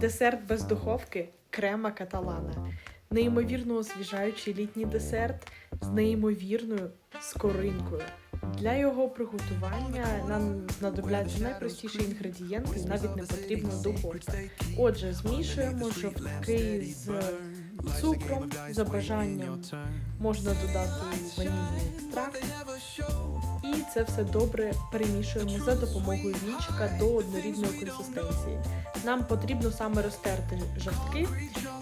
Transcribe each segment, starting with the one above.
Десерт без духовки крема каталана. Неймовірно освіжаючий літній десерт з неймовірною скоринкою. Для його приготування нам знадобляться найпростіші інгредієнти, навіть не потрібна духовка. Отже, змішуємо жовтки з цукром за бажанням. Можна додати ванільний екстракт. Це все добре перемішуємо за допомогою вінчика до однорідної консистенції. Нам потрібно саме розтерти жовтки,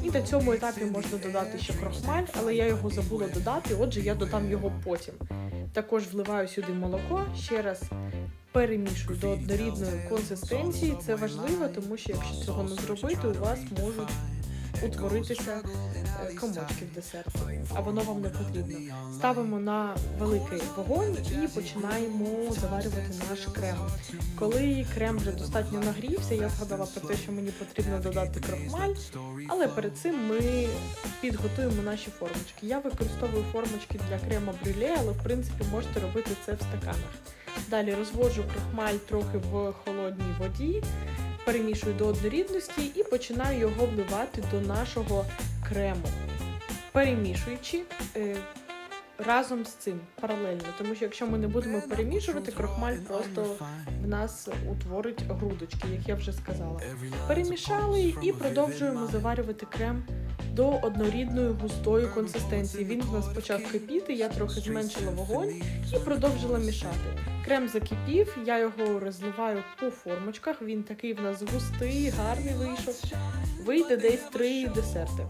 і на цьому етапі можна додати ще крохмаль, але я його забула додати, отже, я додам його потім. Також вливаю сюди молоко, ще раз перемішую до однорідної консистенції. Це важливо, тому що якщо цього не зробити, у вас можуть утворитися е, комочки в десерті, а воно вам не потрібно. Ставимо на великий вогонь і починаємо заварювати наш крем. Коли крем вже достатньо нагрівся, я згадала про те, що мені потрібно додати крохмаль, але перед цим ми підготуємо наші формочки. Я використовую формочки для крема брюле, але в принципі можете робити це в стаканах. Далі розводжу крохмаль трохи в холодній воді, перемішую до однорідності і починаю його вливати до нашого крему, перемішуючи е, разом з цим паралельно. Тому що якщо ми не будемо перемішувати, крохмаль просто в нас утворить грудочки, як я вже сказала. Перемішали і продовжуємо заварювати крем до однорідної густої консистенції. Він в нас почав кипіти, я трохи зменшила вогонь і продовжила мішати. Крем закипів, я його розливаю по формочках. Він такий в нас густий, гарний вийшов. Вийде десь три десерти.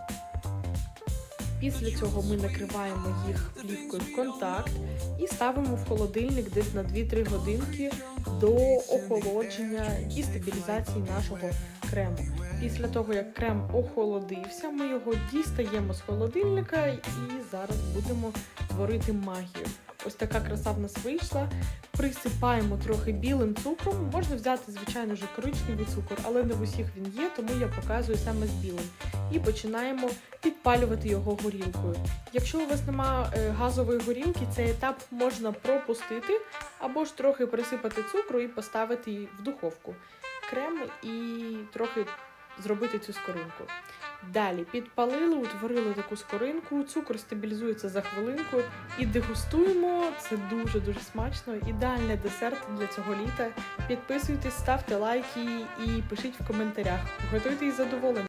Після цього ми накриваємо їх плівкою в контакт і ставимо в холодильник десь на 2-3 годинки до охолодження і стабілізації нашого крему. Після того, як крем охолодився, ми його дістаємо з холодильника і зараз будемо творити магію. Ось така краса в нас вийшла. Присипаємо трохи білим цукром. Можна взяти, звичайно ж, коричневий цукор, але не в усіх він є, тому я показую саме з білим. І починаємо підпалювати його горілкою. Якщо у вас немає газової горілки, цей етап можна пропустити або ж трохи присипати цукру і поставити в духовку. Крем і трохи зробити цю скоринку. Далі підпалили, утворили таку скоринку, цукор стабілізується за хвилинку і дегустуємо. Це дуже дуже смачно. Ідеальний десерт для цього літа. Підписуйтесь, ставте лайки і пишіть в коментарях. Готуйте із задоволенням.